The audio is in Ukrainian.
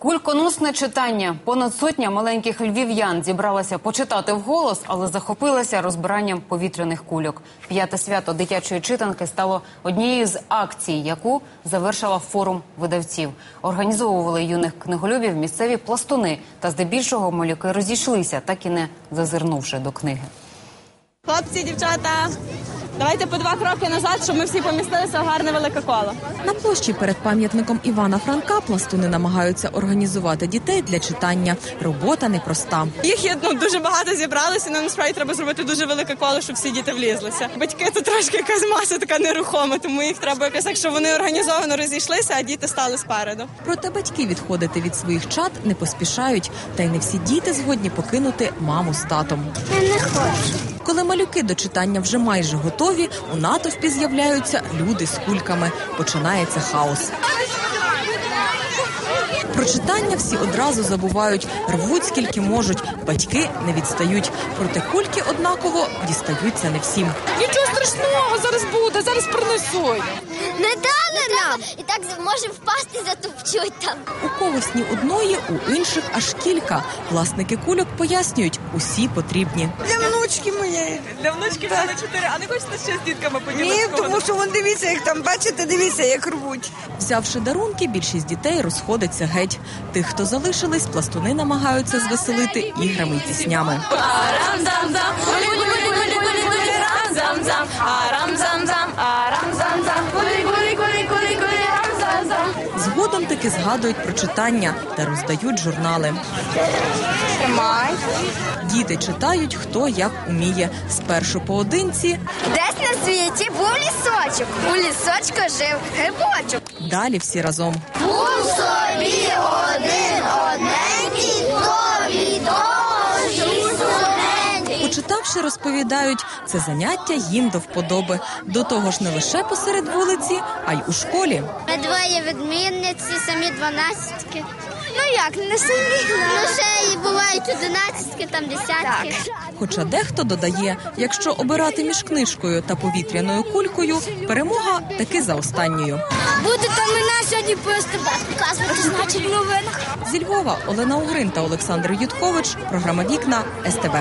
Кульконосне читання. Понад сотня маленьких львів'ян зібралася почитати вголос, але захопилася розбиранням повітряних кульок. П'яте свято дитячої читанки стало однією з акцій, яку завершила форум видавців. Організовували юних книголюбів місцеві пластуни, та здебільшого малюки розійшлися, так і не зазирнувши до книги. Хлопці, дівчата, давайте по два кроки назад, щоб ми всі помістилися в гарне велике коло. На площі перед пам'ятником Івана Франка пластуни намагаються організувати дітей для читання. Робота непроста. Їх є ну, дуже багато зібралося, але насправді треба зробити дуже велике коло, щоб всі діти влізлися. Батьки тут трошки якась маса така нерухома, тому їх треба якось так, щоб вони організовано розійшлися, а діти стали спереду. Проте батьки відходити від своїх чад не поспішають, та й не всі діти згодні покинути маму з татом. Я не хочу. Коли малюки до читання вже майже готові, у натовпі з'являються люди з кульками. Починається хаос. Про читання всі одразу забувають, рвуть скільки можуть. Батьки не відстають. Проте кульки однаково дістаються не всім. Нічого страшного зараз буде, зараз принесуть. Не дали нам! І так може впасти, затопчуть там. У когось ні одної, у інших аж кілька. Власники кульок пояснюють, усі потрібні. Для внучки моєї. Для внучки вже на чотири, а не хочете ще з дітками Ні, тому що вон дивіться, як там бачите, дивіться, як рвуть. Взявши дарунки, більшість дітей розходиться геть. Тих, хто залишились, пластуни намагаються звеселити іграми й піснями. Згодом таки згадують про читання та роздають журнали. Діти читають, хто як уміє. Спершу поодинці, Десь на світі був лісочок. У лісочку жив грибочок. далі всі разом. Був собі один Почитавши, розповідають, це заняття їм до вподоби. До того ж, не лише посеред вулиці, а й у школі. Ми двоє відмінниці, самі дванадцятки. Ну як, не самі. Ну ще і бувають одинадцятки, там десятки. Хоча дехто додає, якщо обирати між книжкою та повітряною кулькою, перемога таки за останньою. Буде там і нас сьогодні просто показувати, значить, новинах. Зі Львова Олена Угрин та Олександр Юткович. Програма Вікна СТБ.